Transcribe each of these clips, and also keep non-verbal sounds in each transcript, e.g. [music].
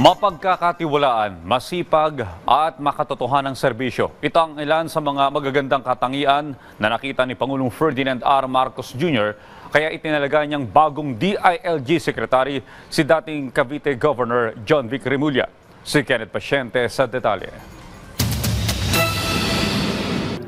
Mapagkakatiwalaan, masipag at makatotohanang serbisyo. Ito ang ilan sa mga magagandang katangian na nakita ni Pangulong Ferdinand R. Marcos Jr. Kaya itinalaga niyang bagong DILG Secretary si dating Cavite Governor John Vic Remulla. Si Kenneth Pasyente sa detalye.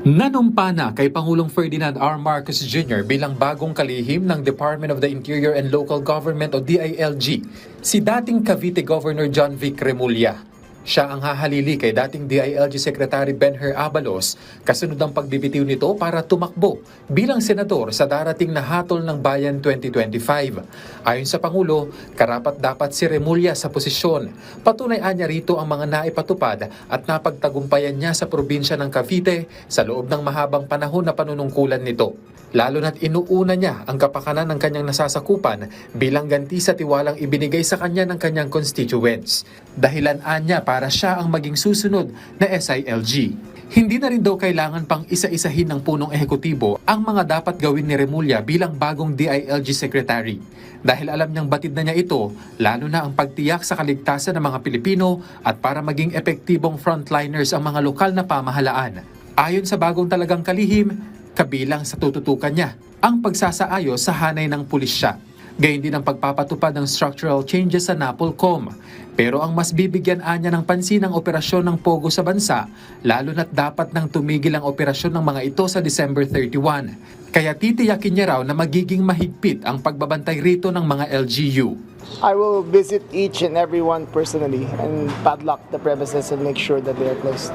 Nanumpa na kay Pangulong Ferdinand R. Marcos Jr. bilang bagong kalihim ng Department of the Interior and Local Government o DILG, si dating Cavite Governor John Vic Remulla. Siya ang hahalili kay dating DILG Secretary Benher Abalos kasunod ang pagbibitiw nito para tumakbo bilang senador sa darating na hatol ng bayan 2025. Ayon sa Pangulo, karapat dapat si Remulla sa posisyon. Patunay anya rito ang mga naipatupad at napagtagumpayan niya sa probinsya ng Cavite sa loob ng mahabang panahon na panunungkulan nito. Lalo na't inuuna niya ang kapakanan ng kanyang nasasakupan bilang ganti sa tiwalang ibinigay sa kanya ng kanyang constituents. Dahilan anya para siya ang maging susunod na SILG. Hindi na rin daw kailangan pang isa-isahin ng punong ehekutibo ang mga dapat gawin ni Remulla bilang bagong DILG Secretary. Dahil alam niyang batid na niya ito, lalo na ang pagtiyak sa kaligtasan ng mga Pilipino at para maging epektibong frontliners ang mga lokal na pamahalaan. Ayon sa bagong talagang kalihim, kabilang sa tututukan niya ang pagsasaayos sa hanay ng pulisya. Gayun din ang pagpapatupad ng structural changes sa NAPOLCOM. Pero ang mas bibigyan anya ng pansin ang operasyon ng POGO sa bansa, lalo na't dapat nang tumigil ang operasyon ng mga ito sa December 31. Kaya titiyakin niya raw na magiging mahigpit ang pagbabantay rito ng mga LGU. I will visit each and every one personally and padlock the premises and make sure that they are closed.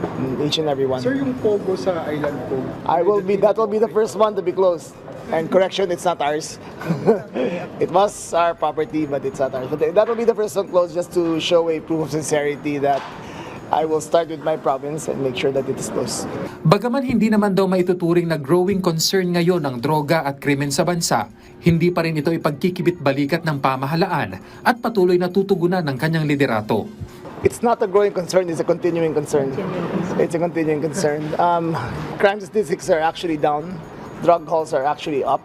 Mm, Each and every one. Sir, yung Pogo sa island po. I will be. That will be the first one to be closed. And correction, it's not ours. [laughs] it was our property, but it's not ours. But that will be the first one closed, just to show a proof of sincerity that I will start with my province and make sure that it is closed. Bagaman hindi naman daw maituturing na growing concern ngayon ng droga at krimen sa bansa, hindi pa rin ito ipagkikibit balikat ng pamahalaan at patuloy na tutugunan ng kanyang liderato. It's not a growing concern, it's a continuing concern. It's a continuing concern. Um, crime statistics are actually down, drug hauls are actually up.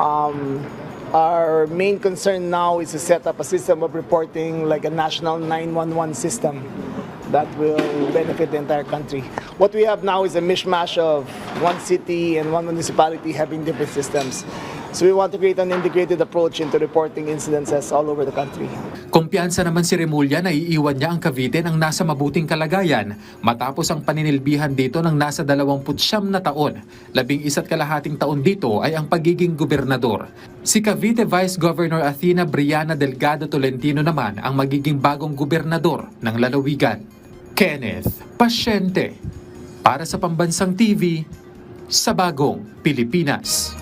Um, our main concern now is to set up a system of reporting like a national 911 system that will benefit the entire country. What we have now is a mishmash of one city and one municipality having different systems. So we want to create an integrated approach into reporting incidences all over the country. Kumpiyansa naman si Remulla na iiwan niya ang Cavite ng nasa mabuting kalagayan matapos ang paninilbihan dito ng nasa 29 na taon. Labing isa't kalahating taon dito ay ang pagiging gobernador. Si Cavite Vice Governor Athena Briana Delgado Tolentino naman ang magiging bagong gobernador ng lalawigan. Kenneth Pasyente para sa Pambansang TV sa Bagong Pilipinas.